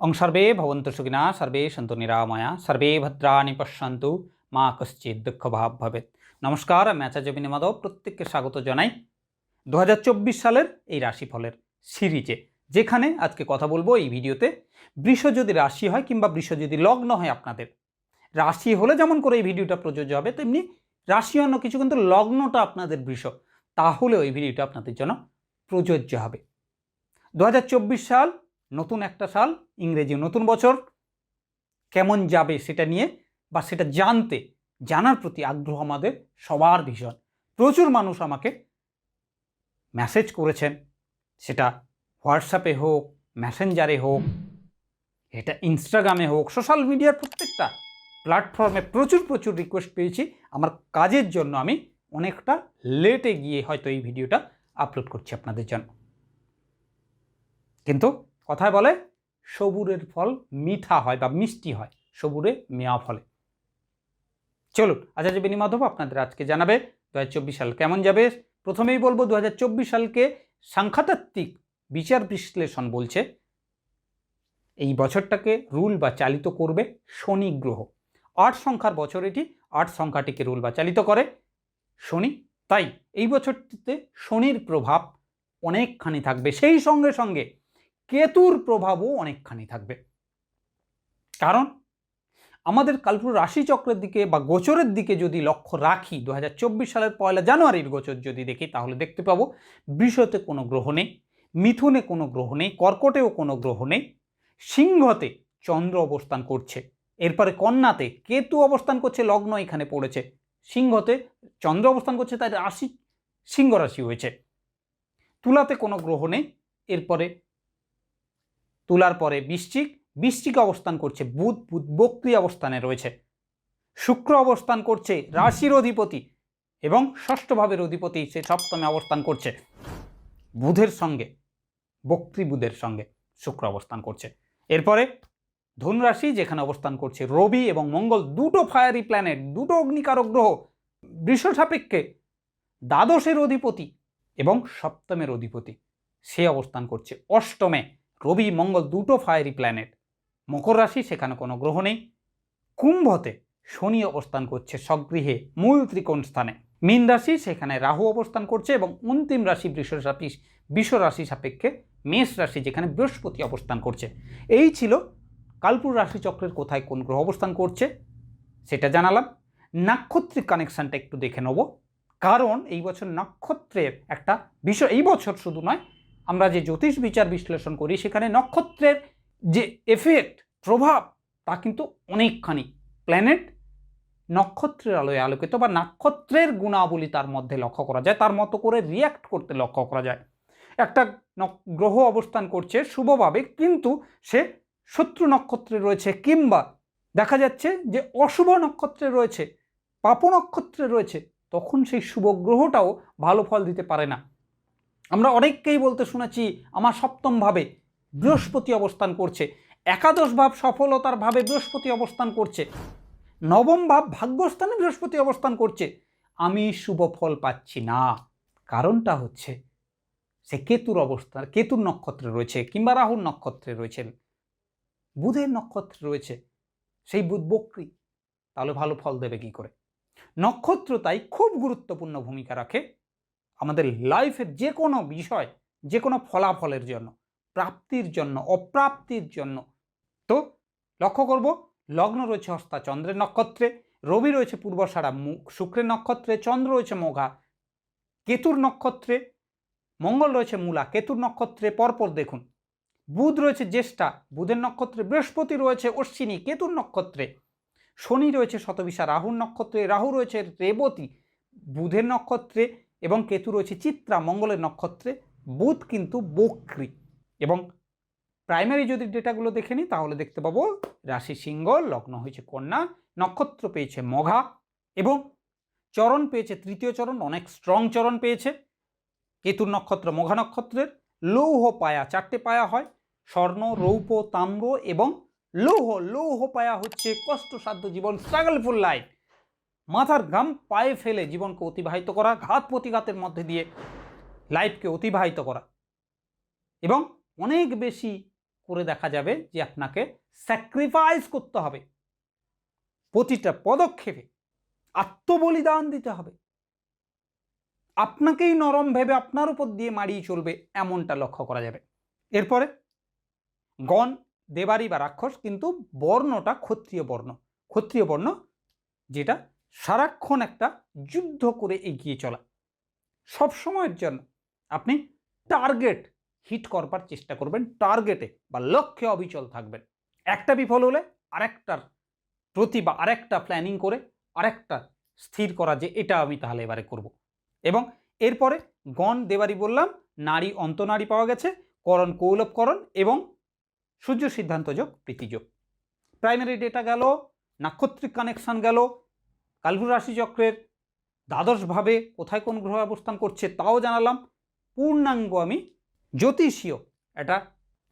অং সর্বে ভবন্তু সুখিনা সর্বে সন্তু নিরাময়া সর্বে ভদ্রাণি পশ্যন্তু মা কশ্চিৎ দুঃখ ভাব নমস্কার আমি আচার্য বিনিমাধব প্রত্যেককে স্বাগত জানাই দু হাজার চব্বিশ সালের এই রাশিফলের সিরিজে, যেখানে আজকে কথা বলব এই ভিডিওতে বৃষ যদি রাশি হয় কিংবা বৃষ যদি লগ্ন হয় আপনাদের, রাশি হলে যেমন করে এই ভিডিওটা প্রযোজ্য হবে, তেমনি রাশি অন্য কিছু কিন্তু লগ্নটা আপনাদের বৃষ তাহলে ওই ভিডিওটা আপনাদের জন্য প্রযোজ্য হবে। দু হাজার চব্বিশ সাল নতুন একটা সাল, ইংরেজি নতুন বছর, কেমন যাবে সেটা নিয়ে বা সেটা জানতে, জানার প্রতি আগ্রহ আমাদের সবার ভীষণ। প্রচুর মানুষ আমাকে মেসেজ করেছেন, সেটা হোয়াটসঅ্যাপে হোক মেসেঞ্জারে হোক, এটা ইনস্টাগ্রামে হোক সোশ্যাল মিডিয়ার প্রত্যেকটা প্ল্যাটফর্মে প্রচুর প্রচুর রিকোয়েস্ট পেয়েছি। আমার কাজের জন্য আমি অনেকটা লেটে গিয়ে হয়তো এই ভিডিওটা আপলোড করছি আপনাদের জন্য। কিন্তু কথায় বলে, সবুরের ফল মিঠা হয় বা মিষ্টি হয়, সবুরে মেয়া ফলে। চলুন, আচার্য বেনি মাধব আপনাদের আজকে জানাবে, দু হাজার চব্বিশ সাল কেমন যাবে? প্রথমেই বলব, দু হাজার চব্বিশ সালকে সাংখ্যাতাত্ত্বিক বিচার বিশ্লেষণ বলছে। এই বছরটাকে রুল বা চালিত করবে শনি গ্রহ। আট সংখ্যার বছর এটি, আট সংখ্যাটিকে রুল বা চালিত করে শনি। তাই এই বছরটিতে শনির প্রভাব অনেকখানি থাকবে। সেই সঙ্গে সঙ্গে কেতুর প্রভাবও অনেকখানি থাকবে। কারণ আমাদের কালপুর রাশিচক্রের দিকে বা গোচরের দিকে যদি লক্ষ্য রাখি দু হাজার চব্বিশ সালের পয়লা জানুয়ারির গোচর যদি দেখি, তাহলে দেখতে পাবো বৃষতে কোনো গ্রহ নেই, মিথুনে কোনো গ্রহ নেই, কর্কটেও কোনো গ্রহ নেই, সিংহতে চন্দ্র অবস্থান করছে, এরপরে কন্যাতে কেতু অবস্থান করছে, লগ্ন এখানে পড়েছে, সিংহতে চন্দ্র অবস্থান করছে, তাই রাশি, সিংহ রাশি হয়েছে। তুলাতে কোনো গ্রহ নেই, এরপরে তুলার পরে বৃশ্চিক বৃশ্চিক অবস্থান করছে বুধ বুধ বক্রি অবস্থানে রয়েছে। শুক্র অবস্থান করছে রাশির অধিপতি এবং ষষ্ঠ ভাবের অধিপতি সে সপ্তমে অবস্থান করছে বুধের সঙ্গে, বক্রি বুধের সঙ্গে শুক্র অবস্থান করছে। এরপরে ধনুরাশি যেখানে অবস্থান করছে রবি এবং মঙ্গল দুটো ফায়ারি প্ল্যানেট দুটো অগ্নিকারক গ্রহ বৃষ সাপেক্ষে দ্বাদশের অধিপতি এবং সপ্তমের অধিপতি সে অবস্থান করছে অষ্টমে। রবি, মঙ্গল দুটো ফায়ারি প্ল্যানেট মকর রাশি, সেখানে কোনো গ্রহ নেই। কুম্ভতে শনি অবস্থান করছে স্বগৃহে, মূল ত্রিকোণ স্থানে। মীন রাশি, সেখানে রাহু অবস্থান করছে এবং অন্তিম রাশি বৃষ রাশি বৃষ রাশি সাপেক্ষে মেষ রাশি, যেখানে বৃহস্পতি অবস্থান করছে। এই ছিল কালপুর রাশিচক্রের কোথায় কোন গ্রহ অবস্থান করছে, সেটা জানালাম। নাক্ষত্রিক কানেকশানটা একটু দেখে নেব, কারণ এই বছর নক্ষত্রের একটা বিষয়, এই বছর শুধু নয় আমরা যে জ্যোতিষ বিচার বিশ্লেষণ করি, সেখানে নক্ষত্রের যে এফেক্ট প্রভাব, তা কিন্তু অনেকখানি প্ল্যানেট নক্ষত্রের আলোয় আলোকিত বা নক্ষত্রের গুণাবলী তার মধ্যে লক্ষ্য করা যায়, তার মতো করে রিয়্যাক্ট করতে লক্ষ্য করা যায়। একটা গ্রহ অবস্থান করছে শুভভাবে, কিন্তু সে শত্রু নক্ষত্রে রয়েছে কিংবা দেখা যাচ্ছে যে অশুভ নক্ষত্রে রয়েছে, পাপ নক্ষত্রে রয়েছে, তখন সেই শুভ গ্রহটাও ভালো ফল দিতে পারে না। আমরা অনেককেই বলতে শুনেছি, আমার সপ্তম ভাবে বৃহস্পতি অবস্থান করছে, একাদশ ভাব সফলতার ভাবে বৃহস্পতি অবস্থান করছে, নবম ভাব ভাগ্যস্থানে বৃহস্পতি অবস্থান করছে, আমি শুভ ফল পাচ্ছি না। কারণটা হচ্ছে, সে কেতুর অবস্থান, কেতুর নক্ষত্রে রয়েছে কিংবা রাহুর নক্ষত্রে রয়েছেন বুধের নক্ষত্রে রয়েছে, সেই বুধ বক্রি, তাহলে ভালো ফল দেবে কি করে? নক্ষত্র তাই খুব গুরুত্বপূর্ণ ভূমিকা রাখে আমাদের লাইফের যে কোনো বিষয় যে কোনো ফলাফলের জন্য, প্রাপ্তির জন্য, অপ্রাপ্তির জন্য। তো লক্ষ্য করব, লগ্ন রয়েছে হস্তা চন্দ্রের নক্ষত্রে, রবি রয়েছে পূর্বসারা শুক্রের নক্ষত্রে, চন্দ্র রয়েছে মোঘা, কেতুর নক্ষত্রে, মঙ্গল রয়েছে মূলা, কেতুর নক্ষত্রে পরপর দেখুন। বুধ রয়েছে জ্যেষ্ঠা, বুধের নক্ষত্রে বৃহস্পতি রয়েছে অশ্বিনী, কেতুর নক্ষত্রে। শনি রয়েছে শতবিশা রাহুর নক্ষত্রে, রাহু রয়েছে রেবতী, বুধের নক্ষত্রে এবং কেতু রয়েছে চিত্রা মঙ্গলের নক্ষত্রে, বুধ কিন্তু বক্রি। এবং প্রাইমারি যদি ডেটাগুলো দেখে নিই, তাহলে দেখতে পাবো রাশি সিংহ, লগ্ন হয়েছে কন্যা, নক্ষত্র পেয়েছে মঘা, এবং চরণ পেয়েছে তৃতীয় চরণ, অনেক স্ট্রং চরণ পেয়েছে। কেতুর নক্ষত্র মঘা নক্ষত্রের, লৌহ পায়া, চারটে পায়া হয়, স্বর্ণ রৌপ তাম্র এবং লৌহ। লৌহ পায়া হচ্ছে কষ্টসাধ্য জীবন স্ট্রাগলফুল লাইফ মাথার ঘাম পায়ে ফেলে জীবনকে অতিবাহিত করা, ঘাত প্রতিঘাতের মধ্যে দিয়ে লাইফকে অতিবাহিত করা। এবং অনেক বেশি করে দেখা যাবে যে আপনাকে স্যাক্রিফাইস করতে হবে। প্রতিটা পদক্ষেপে আত্মবলিদান দিতে হবে। আপনাকেই নরম ভেবে আপনার উপর দিয়ে মারিয়ে চলবে এমনটা লক্ষ্য করা যাবে। এরপরে গণ, দেবারি বা রাক্ষস কিন্তু বর্ণটা ক্ষত্রিয় বর্ণ। ক্ষত্রিয় বর্ণ যেটা সারাক্ষণ একটা যুদ্ধ করে এগিয়ে চলা। সব সময়ের জন্য আপনি টার্গেট হিট করবার চেষ্টা করবেন, টার্গেটে বা লক্ষ্যে অবিচল থাকবেন। একটা বিফল হলে আরেকটার প্রতি বা আরেকটা প্ল্যানিং করে আরেকটা স্থির করা যে এটা আমি তাহলে এবারে করব। এবং এরপরে গণ দেবারি বললাম, নারী অন্তনারী পাওয়া গেছে, করণ কৌলভকরণ এবং সূর্য সিদ্ধান্তযোগ প্রীতিযোগ প্রাইমারি ডেটা গেল, নাক্ষত্রিক কানেকশন গেল কালভু রাশি চক্রের দ্বাদশভাবে কোথায় কোন গ্রহ অবস্থান করছে তাও জানালাম। পূর্ণাঙ্গ আমি জ্যোতিষীয় একটা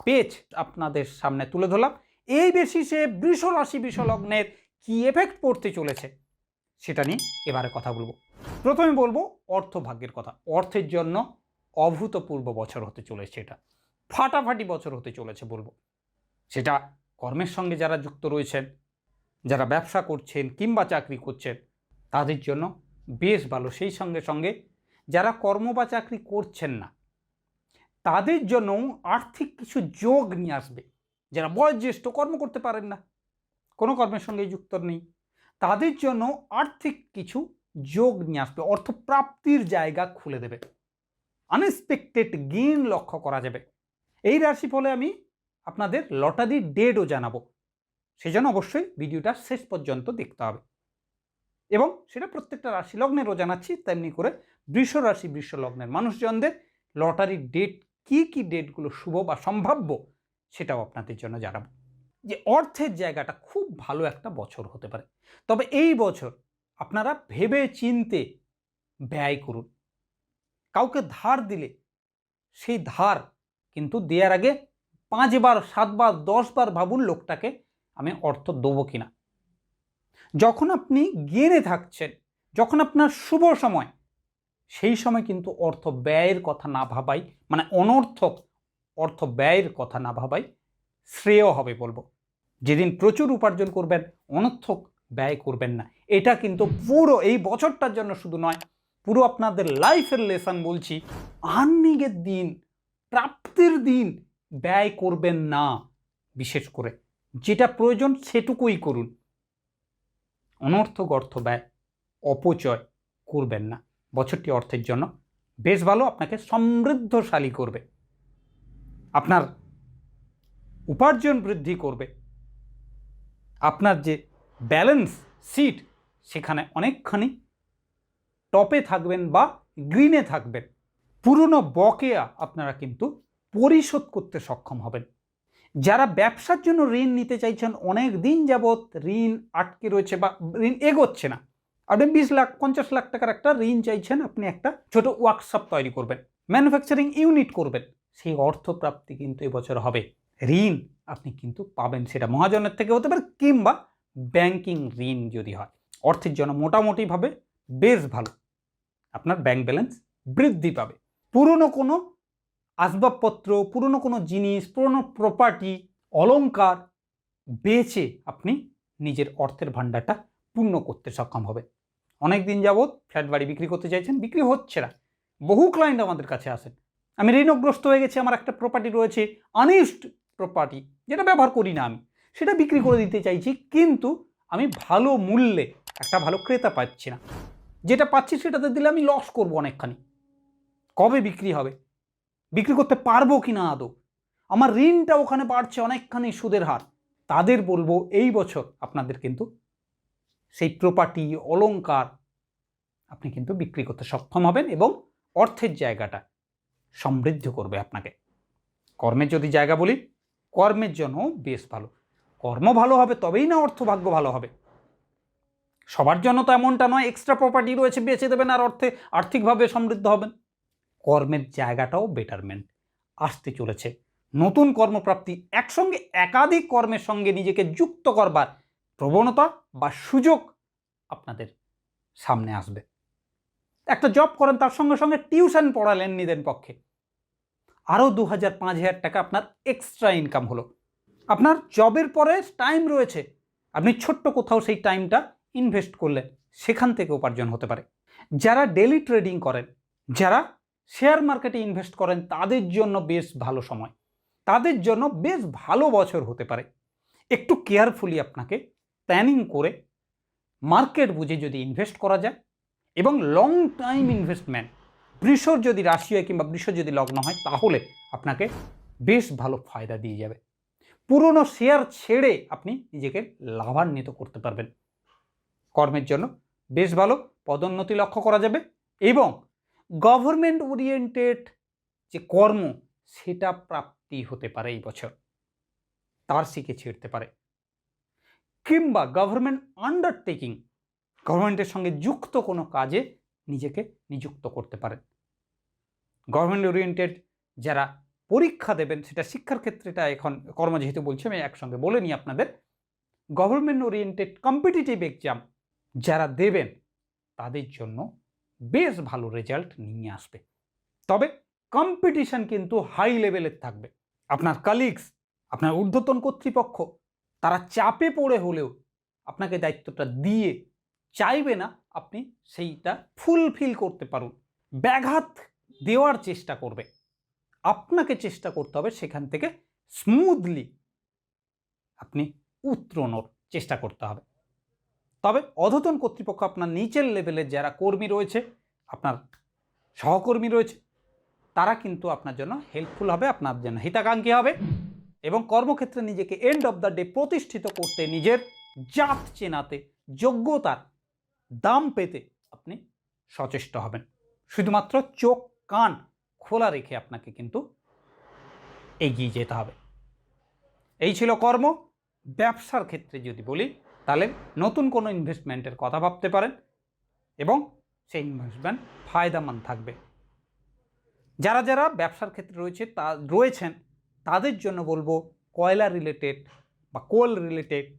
পেজ আপনাদের সামনে তুলে ধরলাম। এই বেসিসে বৃষ রাশি বিষলগ্নের কী এফেক্ট পড়তে চলেছে সেটা নিয়ে এবারে কথা বলব। প্রথমে বলব অর্থভাগ্যের কথা। অর্থের জন্য অভূতপূর্ব বছর হতে চলেছে এটা। ফাটাফাটি বছর হতে চলেছে বলব। সেটা কর্মের সঙ্গে যারা যুক্ত রয়েছেন যারা ব্যবসা করছেন কিংবা চাকরি করছেন, তাদের জন্য বেশ ভালো। সেই সঙ্গে সঙ্গে যারা কর্ম বা চাকরি করছেন না, তাদের জন্য আর্থিক কিছু যোগ নিয়ে আসবে। যারা বয়োজ্যেষ্ঠ, কর্ম করতে পারেন না, কোনো কর্মের সঙ্গে যুক্ত নেই, তাদের জন্য আর্থিক কিছু যোগ নিয়ে আসবে, অর্থপ্রাপ্তির জায়গা খুলে দেবে। আনএক্সপেক্টেড গেইন লক্ষ্য করা যাবে। এই রাশি ফলে আমি আপনাদের লটারির ডেটও জানাব। সেজন্য অবশ্যই ভিডিওটা শেষ পর্যন্ত দেখতে হবে। এবং সেটা প্রত্যেকটা রাশি লগ্নেরও জানাচ্ছি তেমনি করে বৃষ রাশি, বৃষ লগ্নের মানুষজনদের লটারির ডেট কি কি ডেটগুলো শুভ বা সম্ভাব্য সেটাও আপনাদের জন্য জানাব। যে অর্থের জায়গাটা খুব ভালো একটা বছর হতে পারে। তবে এই বছর আপনারা ভেবে চিনতে ব্যয় করুন। কাউকে ধার দিলে সেই ধার কিন্তু দেওয়ার আগে পাঁচবার, সাতবার, দশবার ভাবুন লোকটাকে আমি অর্থ দেবো কিনা? যখন আপনি গেনে থাকছেন, যখন আপনার শুভ সময়, সেই সময় কিন্তু অর্থ ব্যয়ের কথা না ভাবাই মানে অনর্থক অর্থ ব্যয়ের কথা না ভাবাই, শ্রেয় হবে বলব। যেদিন প্রচুর উপার্জন করবেন, অনর্থক ব্যয় করবেন না। এটা কিন্তু পুরো এই বছরটার জন্য শুধু নয়, পুরো আপনাদের লাইফের লেসন বলছি আর্নিংয়ের দিন, প্রাপ্তির দিন ব্যয় করবেন না, বিশেষ করে। যেটা প্রয়োজন সেটুকুই করুন। অনর্থক অর্থ ব্যয়, অপচয় করবেন না। বছরটি অর্থের জন্য বেশ ভালো, আপনাকে সমৃদ্ধশালী করবে। আপনার উপার্জন বৃদ্ধি করবে। আপনার যে ব্যালেন্স সিট সেখানে অনেকখানি টপে থাকবেন বা গ্রিনে থাকবেন। পুরনো বকেয়া আপনারা কিন্তু পরিশোধ করতে সক্ষম হবেন। যারা ব্যবসার জন্য ঋণ নিতে চাইছেন, অনেক দিন যাবৎ ঋণ আটকে রয়েছে বা ঋণ এগোচ্ছে না। আপনি বিশ লাখ, পঞ্চাশ লাখ টাকার একটা ঋণ চাইছেন, আপনি একটা ছোট ওয়ার্কশপ তৈরি করবেন ম্যানুফ্যাকচারিং ইউনিট করবেন। সেই অর্থপ্রাপ্তি কিন্তু এবছর হবে। ঋণ আপনি কিন্তু পাবেন সেটা মহাজনের থেকে হতে পারে কিংবা ব্যাংকিং ঋণ যদি হয়। অর্থের জন্য মোটামুটিভাবে বেশ ভালো। আপনার ব্যাংক ব্যালেন্স বৃদ্ধি পাবে। পুরনো কোনো আসবাবপত্র, পুরনো কোনো জিনিস, পুরনো প্রপার্টি অলংকার বেচে আপনি নিজের অর্থের ভাণ্ডারটা পূর্ণ করতে সক্ষম হবে অনেক দিন যাবৎ ফ্ল্যাট বাড়ি বিক্রি করতে চাইছেন, বিক্রি হচ্ছে না। বহু ক্লায়েন্ট আমাদের কাছে আসেন। আমি ঋণগ্রস্ত হয়ে গেছি, আমার একটা প্রপার্টি রয়েছে আনইউজড প্রপার্টি যেটা ব্যবহার করি না আমি। সেটা বিক্রি করে দিতে চাইছি, কিন্তু আমি ভালো মূল্যে একটা ভালো ক্রেতা পাচ্ছি না। যেটা পাচ্ছি সেটাতে দিলে আমি লস করব অনেকখানি। কবে বিক্রি হবে? বিক্রি করতে পারব কি না আদৌ? আমার ঋণটা ওখানে বাড়ছে অনেকখানি সুদের হার। তাদের বলব এই বছর আপনাদের কিন্তু সেই প্রপার্টি, অলংকার আপনি কিন্তু বিক্রি করতে সক্ষম হবেন এবং অর্থের জায়গাটা সমৃদ্ধ করবে আপনাকে। কর্মের যদি জায়গা বলি, কর্মের জন্য বেশ ভালো। কর্ম ভালো হবে, তবেই না অর্থভাগ্য ভালো হবে। সবার জন্য তো এমনটা নয় এক্সট্রা প্রপার্টি রয়েছে, বেচে দেবেন আর অর্থে আর্থিকভাবে সমৃদ্ধ হবেন। কর্মের জায়গাটাও বেটারমেন্ট আসতে চলেছে। নতুন কর্মপ্রাপ্তি একসঙ্গে একাধিক কর্মের সঙ্গে নিজেকে যুক্ত করবার প্রবণতা বা সুযোগ আপনাদের সামনে আসবে। একটা জব করেন, তার সঙ্গে সঙ্গে টিউশন পড়ালেন নিজের পক্ষে। আরও দু হাজার পাঁচ হাজার টাকা আপনার এক্সট্রা ইনকাম হলো। আপনার জবের পরে টাইম রয়েছে। আপনি ছোট্ট কোথাও সেই টাইমটা ইনভেস্ট করলেন সেখান থেকে উপার্জন হতে পারে। যারা ডেলি ট্রেডিং করেন, যারা শেয়ার মার্কেটে ইনভেস্ট করেন তাদের জন্য বেশ ভালো সময়। তাদের জন্য বেশ ভালো বছর হতে পারে। একটু কেয়ারফুলি আপনাকে প্ল্যানিং করে মার্কেট বুঝে যদি ইনভেস্ট করা যায় এবং লং টাইম ইনভেস্টমেন্ট বৃষর যদি রাশি হয় কিংবা বৃষ যদি লগ্ন হয়, তাহলে আপনাকে বেশ ভালো ফায়দা দিয়ে যাবে। পুরনো শেয়ার ছেড়ে আপনি নিজেকে লাভান্বিত করতে পারবেন। কর্মের জন্য বেশ ভালো পদোন্নতি লক্ষ্য করা যাবে এবং গভর্নমেন্ট ওরিয়েন্টেড যে কর্ম, সেটা প্রাপ্তি হতে পারে এই বছর। তার শিখে ছিঁড়তে পারে। কিংবা গভর্নমেন্ট আন্ডারটেকিং গভর্নমেন্টের সঙ্গে যুক্ত কোনো কাজে নিজেকে নিযুক্ত করতে পারেন গভর্নমেন্ট ওরিয়েন্টেড যারা পরীক্ষা দেবেন, সেটা শিক্ষার ক্ষেত্রেটা এখন কর্ম যেহেতু বলছি, আমি একসঙ্গে বলে নিই আপনাদের। গভর্নমেন্ট ওরিয়েন্টেড কম্পিটিটিভ এক্সাম যারা দেবেন, তাদের জন্য বেশ ভালো রেজাল্ট নিয়ে আসবে। তবে কম্পিটিশন কিন্তু হাই লেভেলের থাকবে। আপনার কালিগস আপনার ঊর্ধ্বতন কর্তৃপক্ষ, তারা চাপে পড়ে হলেও আপনাকে দায়িত্বটা দিয়ে চাইবে না আপনি সেইটা ফুলফিল করতে পারুন। ব্যাঘাত দেওয়ার চেষ্টা করবে। আপনাকে চেষ্টা করতে হবে সেখান থেকে স্মুথলি আপনি উত্তরণর চেষ্টা করতে হবে। তবে অধতন কর্তৃপক্ষ আপনার নিচের লেভেলের যারা কর্মী রয়েছে, আপনার সহকর্মী রয়েছে, তারা কিন্তু আপনার জন্য হেল্পফুল হবে, আপনার জন্য হিতাকাঙ্ক্ষী হবে এবং কর্মক্ষেত্রে নিজেকে এন্ড অফ দ্য ডে প্রতিষ্ঠিত করতে, নিজের জাত চেনাতে, যোগ্যতার দাম পেতে আপনি সচেষ্ট হবেন। শুধুমাত্র চোখ, কান খোলা রেখে আপনাকে কিন্তু এগিয়ে যেতে হবে। এই ছিল কর্ম। ব্যবসার ক্ষেত্রে যদি বলি তাহলে নতুন কোনো ইনভেস্টমেন্টের কথা ভাবতে পারেন এবং সেই ইনভেস্টমেন্ট ফায়দামান থাকবে। যারা যারা ব্যবসার ক্ষেত্রে রয়েছে তা, রয়েছেন, তাদের জন্য বলব কয়লা রিলেটেড বা কোল রিলেটেড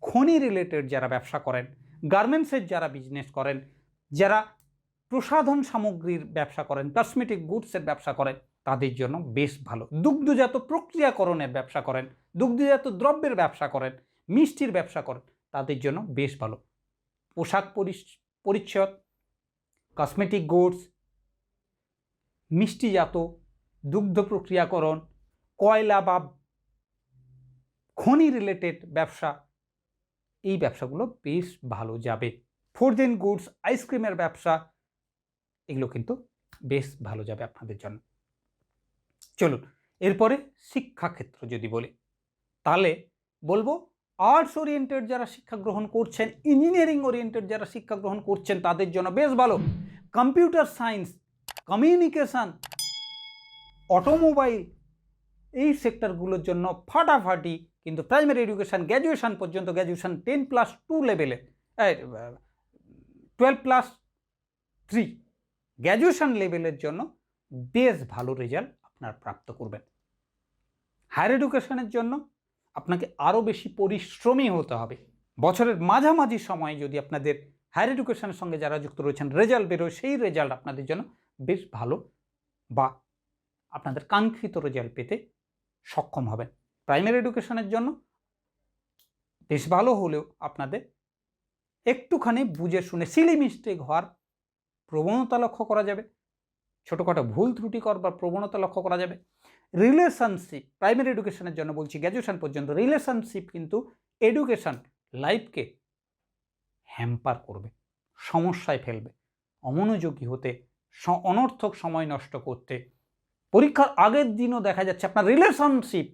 খনি রিলেটেড যারা ব্যবসা করেন গার্মেন্টসের যারা বিজনেস করেন, যারা প্রসাধন সামগ্রীর ব্যবসা করেন কসমেটিক গুডসের ব্যবসা করেন, তাদের জন্য বেশ ভালো। দুগ্ধজাত প্রক্রিয়াকরণের ব্যবসা করেন, দুগ্ধজাত দ্রব্যের ব্যবসা করেন, মিষ্টির ব্যবসা করেন তাদের জন্য বেশ ভালো। পোশাক পরিচ্ছদ কসমেটিক গুডস মিষ্টিজাত, দুগ্ধ প্রক্রিয়াকরণ, কয়লা বা খনি রিলেটেড ব্যবসা, এই ব্যবসাগুলো বেশ ভালো যাবে। ফোরজেন গুডস আইসক্রিমের ব্যবসা, এগুলো কিন্তু বেশ ভালো যাবে আপনাদের জন্য। চলুন, এরপরে শিক্ষাক্ষেত্র যদি বলি, তাহলে বলব আর্টস ওরিয়েন্টেড যারা শিক্ষা গ্রহণ করছেন ইঞ্জিনিয়ারিং ওরিয়েন্টেড যারা শিক্ষা গ্রহণ করছেন, তাদের জন্য বেশ ভালো। কম্পিউটার সায়েন্স কমিউনিকেশান অটোমোবাইল এই সেক্টরগুলোর জন্য ফাটাফাটি কিন্তু প্রাইমারি এডুকেশান গ্র্যাজুয়েশান পর্যন্ত গ্র্যাজুয়েশান টেন প্লাস টু লেভেলে টুয়েলভ প্লাস থ্রি গ্র্যাজুয়েশান লেভেলের জন্য বেশ ভালো রেজাল্ট আপনার প্রাপ্ত করবেন। হায়ার এডুকেশনের জন্য আপনাকে আরও বেশি পরিশ্রমী হতে হবে। বছরের মাঝামাঝি সময়ে যদি আপনাদের হায়ার এডুকেশনের সঙ্গে যারা যুক্ত রয়েছেন রেজাল্ট বেরোয় সেই রেজাল্ট আপনাদের জন্য বেশ ভালো বা আপনাদের কাঙ্ক্ষিত রেজাল্ট পেতে সক্ষম হবেন। প্রাইমারি এডুকেশনের জন্য বেশ ভালো হলেও আপনাদের একটুখানি বুঝে শুনে সিলি মিস্টেক হওয়ার প্রবণতা লক্ষ্য করা যাবে। ছোটোখাটো ভুল ত্রুটি করবার প্রবণতা লক্ষ্য করা যাবে। রিলেশনশিপ প্রাইমারি এডুকেশনের জন্য বলছি গ্র্যাজুয়েশন পর্যন্ত রিলেশনশিপ কিন্তু এডুকেশন লাইফকে হ্যাম্পার করবে, সমস্যায় ফেলবে, অমনোযোগী হতে অনর্থক সময় নষ্ট করতে। পরীক্ষার আগের দিনও দেখা যাচ্ছে আপনার রিলেশনশিপ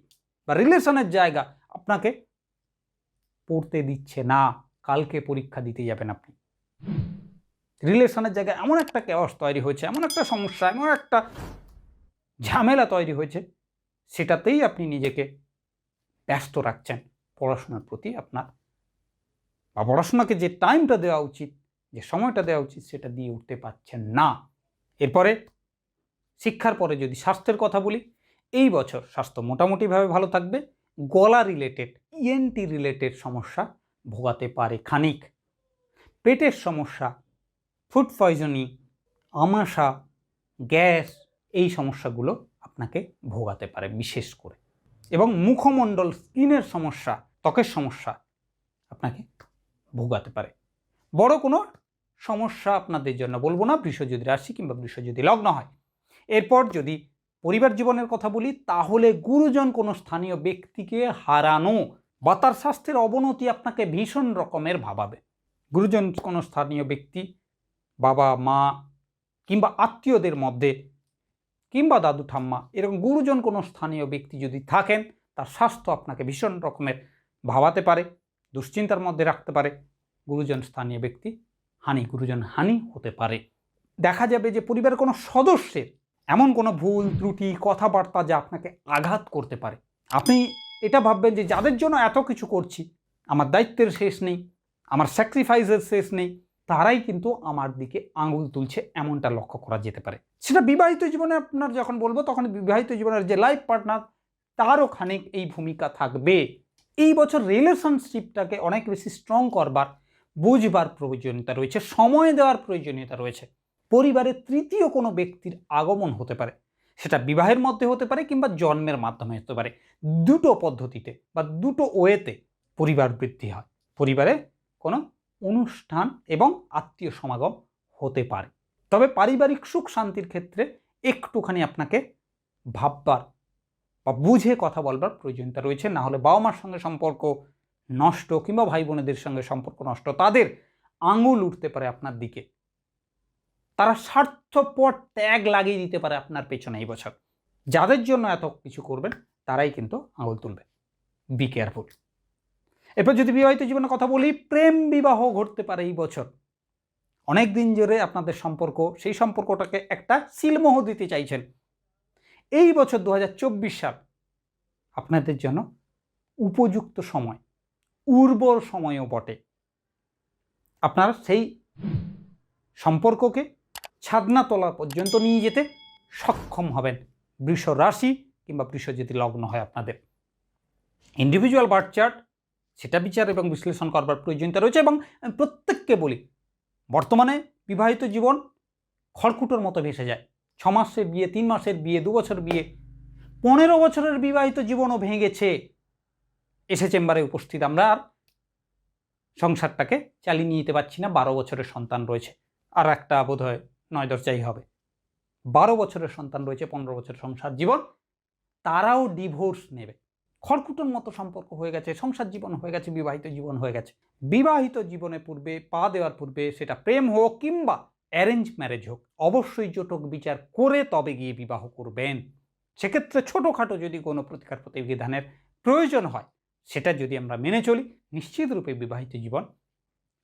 বা রিলেশনের জায়গা আপনাকে পড়তে দিচ্ছে না, কালকে পরীক্ষা দিতে যাবেন আপনি। রিলেশনের জায়গায় এমন একটা কেওয়াস তৈরি হয়েছে, এমন একটা সমস্যা, এমন একটা ঝামেলা তৈরি হয়েছে, সেটাতেই আপনি নিজেকে ব্যস্ত রাখছেন। পড়াশোনার প্রতি আপনার বা পড়াশোনাকে যে টাইমটা দেওয়া উচিত, যে সময়টা দেওয়া উচিত, সেটা দিয়ে উঠতে পারছেন না। এরপরে শিক্ষার পরে যদি স্বাস্থ্যের কথা বলি, এই বছর স্বাস্থ্য মোটামুটিভাবে ভালো থাকবে, গলা রিলেটেড ইএনটি রিলেটেড সমস্যা ভোগাতে পারে খানিক। পেটের সমস্যা ফুড পয়জনি আমাশা, গ্যাস এই সমস্যাগুলো আপনাকে ভোগাতে পারে বিশেষ করে। এবং মুখমণ্ডল, স্কিনের সমস্যা, ত্বকের সমস্যা আপনাকে ভোগাতে পারে। বড় কোনো সমস্যা আপনাদের জন্য বলব না বৃষ যদি রাশি কিংবা বৃষ যদি লগ্ন হয়। এরপর যদি পরিবার জীবনের কথা বলি, তাহলে গুরুজন কোনো স্থানীয় ব্যক্তিকে হারানো বা তার স্বাস্থ্যের অবনতি আপনাকে ভীষণ রকমের ভাবাবে। গুরুজন কোনো স্থানীয় ব্যক্তি, বাবা, মা কিংবা আত্মীয়দের মধ্যে কিংবা দাদু ঠাম্মা, এরকম গুরুজন কোনো স্থানীয় ব্যক্তি যদি থাকেন, তার স্বাস্থ্য আপনাকে ভীষণ রকমের ভাবাতে পারে, দুশ্চিন্তার মধ্যে রাখতে পারে। গুরুজন স্থানীয় ব্যক্তি, হানি গুরুজন হানি হতে পারে। দেখা যাবে যে পরিবারের কোনো সদস্যের এমন কোনো ভুল, ত্রুটি, কথাবার্তা যা আপনাকে আঘাত করতে পারে। আপনি এটা ভাববেন যে যাদের জন্য এত কিছু করছি, আমার দায়িত্বের শেষ নেই, আমার স্যাক্রিফাইসের শেষ নেই, তারাই কিন্তু আমার দিকে আঙুল তুলছে এমনটা লক্ষ্য করা যেতে পারে। সেটা বিবাহিত জীবনে আপনার যখন বলব, তখন বিবাহিত জীবনের যে লাইফ পার্টনার তারও খানিক এই ভূমিকা থাকবে। এই বছর রিলেশনশিপটাকে অনেক বেশি স্ট্রং করবার, বুঝবার প্রয়োজনীয়তা রয়েছে, সময় দেওয়ার প্রয়োজনীয়তা রয়েছে। পরিবারের তৃতীয় কোনো ব্যক্তির আগমন হতে পারে, সেটা বিবাহের মধ্যে হতে পারে কিংবা জন্মের মাধ্যমে হতে পারে। দুটো পদ্ধতিতে বা দুটো ওয়েতে পরিবার বৃদ্ধি হয়। পরিবারে কোনো অনুষ্ঠান এবং আত্মীয় সমাগম হতে পারে। তবে পারিবারিক সুখ শান্তির ক্ষেত্রে একটুখানি আপনাকে ভাববার বা বুঝে কথা বলবার প্রয়োজনীয়তা রয়েছে। না হলে বাবা মার সঙ্গে সম্পর্ক নষ্ট কিংবা ভাই বোনেদের সঙ্গে সম্পর্ক নষ্ট, তাদের আঙুল উঠতে পারে আপনার দিকে। তারা স্বার্থপর ত্যাগ লাগিয়ে দিতে পারে আপনার পেছনে এই বছর। যাদের জন্য এত কিছু করবেন, তারাই কিন্তু আঙুল তুলবে। বি কেয়ারফুল এরপর যদি বিবাহিত জীবনের কথা বলি, প্রেম বিবাহ ঘটতে পারে এই বছর। অনেক দিন ধরে আপনাদের সম্পর্ক, সেই সম্পর্কটাকে একটা সিলমোহ দিতে চাইছেন। এই বছর দু হাজার চব্বিশ সাল আপনাদের জন্য উপযুক্ত সময়, উর্বর সময়ও বটে। আপনার সেই সম্পর্ককে ছাদনা তোলা পর্যন্ত নিয়ে যেতে সক্ষম হবেন। বৃষ রাশি কিংবা বৃষ যদি লগ্ন হয় আপনাদের। ইন্ডিভিজুয়াল বার্থ চার্ট সেটা বিচার এবং বিশ্লেষণ করবার প্রয়োজনীয়তা রয়েছে এবং প্রত্যেককে বলি বর্তমানে বিবাহিত জীবন খড়কুটোর মতো ভেসে যায়। ছ মাসের বিয়ে, তিন মাসের বিয়ে, দু বছর বিয়ে, পনেরো বছরের বিবাহিত জীবনও ভেঙেছে। এসে চেম্বারে উপস্থিত আমরা আর সংসারটাকে চালিয়ে নিয়ে যেতে পারছি না। বারো বছরের সন্তান রয়েছে। আর একটা বোধ হয় নয় দরজাই হবে। বারো বছরের সন্তান রয়েছে, পনেরো বছরের সংসার জীবন, তারাও ডিভোর্স নেবে। খড়কুটোর মতো সম্পর্ক হয়ে গেছে, সংসার জীবন হয়ে গেছে, বিবাহিত জীবন হয়ে গেছে। বিবাহিত জীবনে পূর্বে, পা দেওয়ার পূর্বে সেটা প্রেম হোক কিংবা অ্যারেঞ্জ ম্যারেজ হোক, অবশ্যই জোটক বিচার করে তবে গিয়ে বিবাহ করবেন। সেক্ষেত্রে ছোটোখাটো যদি কোনো প্রতিকার প্রতিবিধানের প্রয়োজন হয়, সেটা যদি আমরা মেনে চলি, নিশ্চিত রূপে বিবাহিত জীবন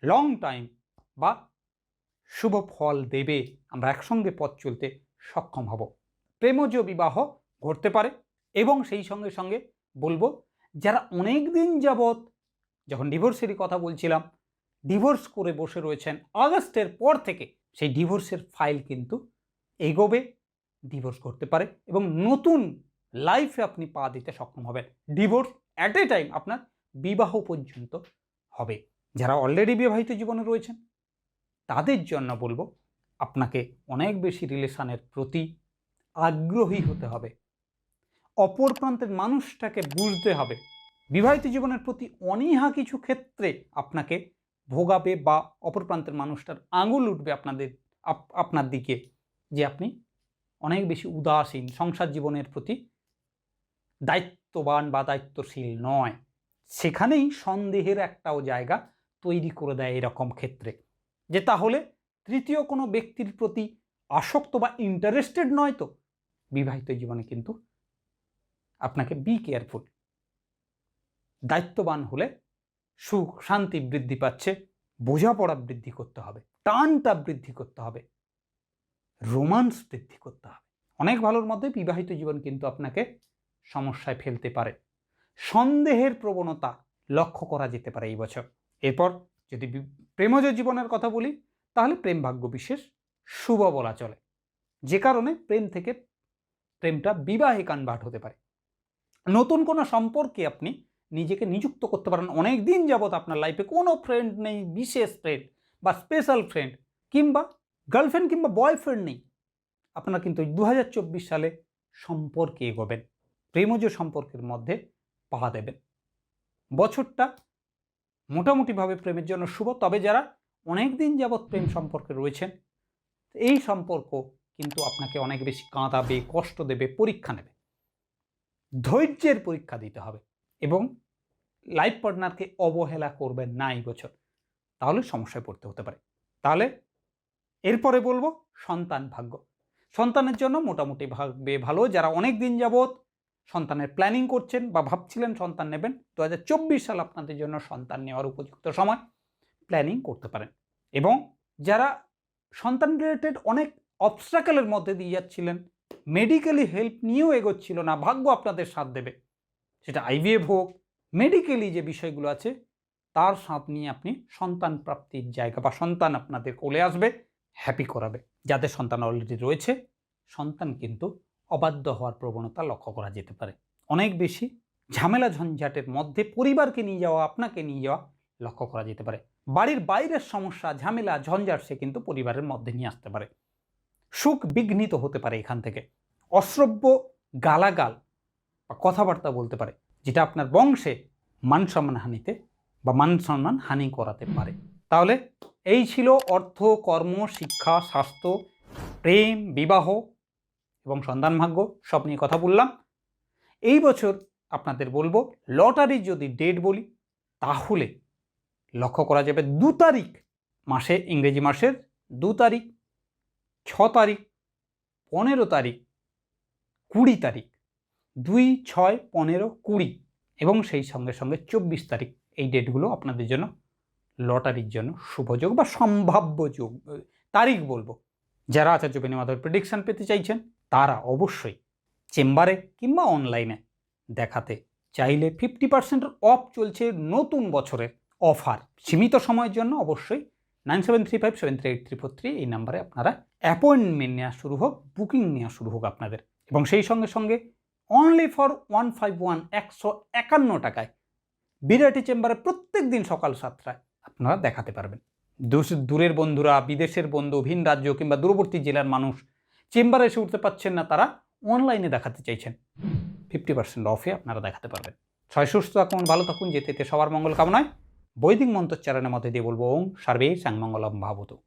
লং টাইম বা শুভ ফল দেবে, আমরা একসঙ্গে পথ চলতে সক্ষম হব। প্রেমজ বিবাহ ঘটতে পারে এবং সেই সঙ্গে সঙ্গে বলব, যারা অনেক দিন যাবৎ যখন ডিভোর্সেরই কথা বলছিলাম ডিভোর্স করে বসে রয়েছেন আগস্টের পর থেকে সেই ডিভোর্সের ফাইল কিন্তু এগোবে ডিভোর্স করতে পারে এবং নতুন লাইফে আপনি পা দিতে সক্ষম হবেন। ডিভোর্স অ্যাট এ টাইম আপনার বিবাহ পর্যন্ত হবে। যারা অলরেডি বিবাহিত জীবনে রয়েছেন, তাদের জন্য বলব, আপনাকে অনেক বেশি রিলেশনের প্রতি আগ্রহী হতে হবে। অপর প্রান্তের মানুষটাকে বুঝতে হবে বিবাহিত জীবনের প্রতি অনীহা কিছু ক্ষেত্রে আপনাকে ভোগাবে বা অপর প্রান্তের মানুষটার আঙুল উঠবে আপনাদের, আপ- আপনার দিকে যে আপনি অনেক বেশি উদাসীন। সংসার জীবনের প্রতি দায়িত্ববান বা দায়িত্বশীল নয়। সেখানেই সন্দেহের একটাও জায়গা তৈরি করে দেয় এরকম ক্ষেত্রে। যে তাহলে তৃতীয় কোনো ব্যক্তির প্রতি আসক্ত বা ইন্টারেস্টেড নয় তো? বিবাহিত জীবনে কিন্তু আপনাকে বি কেয়ারফুল দায়িত্ববান হলে সুখ, শান্তি বৃদ্ধি পাচ্ছে, বোঝাপড়া বৃদ্ধি করতে হবে, টানটা বৃদ্ধি করতে হবে, রোমান্স বৃদ্ধি করতে হবে। অনেক ভালোর মধ্যে বিবাহিত জীবন কিন্তু আপনাকে সমস্যায় ফেলতে পারে। সন্দেহের প্রবণতা লক্ষ্য করা যেতে পারে এই বছর। এরপর যদি প্রেমজ জীবনের কথা বলি, তাহলে প্রেম ভাগ্য বিশেষ শুভ বলা চলে। যে কারণে প্রেম থেকে প্রেমটা বিবাহে কনভার্ট হতে পারে। নতুন কোনো সম্পর্কে আপনি নিজেকে নিযুক্ত করতে পারেন। অনেক দিন যাবৎ আপনার লাইফে কোনো ফ্রেন্ড নেই, বিশেষ ফ্রেন্ড বা স্পেশাল ফ্রেন্ড কিংবা গার্লফ্রেন্ড কিংবা বয়ফ্রেন্ড নেই। আপনার কিন্তু দু হাজার চব্বিশ সালে সম্পর্কে এগোবেন, প্রেমজ সম্পর্কের মধ্যে পা দেবেন। বছরটা মোটামুটিভাবে প্রেমের জন্য শুভ, তবে যারা অনেক দিন যাবৎ প্রেম সম্পর্কে রয়েছেন, এই সম্পর্ক কিন্তু আপনাকে অনেক বেশি কাঁদাবে, কষ্ট দেবে, পরীক্ষা নেবে। ধৈর্যের পরীক্ষা দিতে হবে এবং লাইফ পার্টনারকে অবহেলা করবেন না এই বছর, তাহলে সমস্যায় পড়তে হতে পারে। তাহলে এরপরে বলব সন্তান ভাগ্য। সন্তানের জন্য মোটামুটি ভাবে ভালো। যারা অনেক দিন যাবৎ সন্তানের প্ল্যানিং করছেন বা ভাবছিলেন সন্তান নেবেন দু হাজার চব্বিশ সাল আপনাদের জন্য সন্তান নেওয়ার উপযুক্ত সময় প্ল্যানিং করতে পারেন। এবং যারা সন্তান রিলেটেড অনেক অবস্ট্রাকেলের মধ্যে দিয়ে যাচ্ছিলেন মেডিকেলি হেল্প নিয়েও এগোচ্ছিল না, ভাগ্য আপনাদের সাথ দেবে। সেটা আইভিএফ হোক মেডিকেলি যে বিষয়গুলো আছে, তার সাথ নিয়ে আপনি সন্তান প্রাপ্তির জায়গা বা সন্তান আপনাদের কোলে আসবে হ্যাপি করাবে। যাদের সন্তান অলরেডি রয়েছে, সন্তান কিন্তু অবাধ্য হওয়ার প্রবণতা লক্ষ্য করা যেতে পারে। অনেক বেশি ঝামেলা ঝঞ্ঝাটের মধ্যে পরিবারকে নিয়ে যাওয়া, আপনাকে নিয়ে যাওয়া লক্ষ্য করা যেতে পারে। বাড়ির বাইরের সমস্যা, ঝামেলা, ঝঞ্ঝাট সে কিন্তু পরিবারের মধ্যে নিয়ে আসতে পারে। সুখ বিঘ্নিত হতে পারে এখান থেকে। অশ্রব্য, গালাগাল বা কথাবার্তা বলতে পারে। যেটা আপনার বংশে মান সম্মান হানিতে বা মান সম্মান হানি করাতে পারে। তাহলে এই ছিল অর্থ, কর্ম, শিক্ষা, স্বাস্থ্য, প্রেম, বিবাহ এবং সন্তান ভাগ্য, সব নিয়ে কথা বললাম। এই বছর আপনাদের বলব লটারির যদি ডেট বলি, তাহলে লক্ষ্য করা যাবে দু তারিখ মাসে ইংরেজি মাসের দু তারিখ, ছ তারিখ, পনেরো তারিখ, কুড়ি তারিখ। দুই ছয় পনেরো কুড়ি এবং সেই সঙ্গে সঙ্গে চব্বিশ তারিখ এই ডেটগুলো আপনাদের জন্য লটারির জন্য শুভযোগ বা সম্ভাব্য যোগ তারিখ বলব। যারা আচার্য বিনিমাধবের প্রেডিকশান পেতে চাইছেন, তারা অবশ্যই চেম্বারে কিংবা অনলাইনে দেখাতে চাইলে ফিফটি পার্সেন্ট অফ চলছে নতুন বছরের অফার সীমিত সময়ের জন্য অবশ্যই nine seven three five seven three eight three four three এই নাম্বারে আপনারা অ্যাপয়েন্টমেন্ট নেওয়া শুরু হোক বুকিং নেওয়া শুরু হোক আপনাদের। এবং সেই সঙ্গে সঙ্গে only for one five one একশো একান্ন টাকায়। বিরাটি চেম্বারে প্রত্যেক দিন সকাল সাতটায় আপনারা দেখাতে পারবেন। দূর- দূরের বন্ধুরা, বিদেশের বন্ধু, ভিন রাজ্য কিংবা দূরবর্তী জেলার মানুষ চেম্বারে এসে উঠতে পারছেন না, তারা অনলাইনে দেখাতে চাইছেন। ফিফটি পার্সেন্ট অফে আপনারা দেখাতে পারবেন। ছয় সুস্থ থাকুন, ভালো থাকুন যেতে সবার মঙ্গল কামনায় বৈদিক মন্ত্রোচ্চারণের মধ্যে দিয়ে বলব ওং সার্বে সাংমঙ্গলম ভাবতু।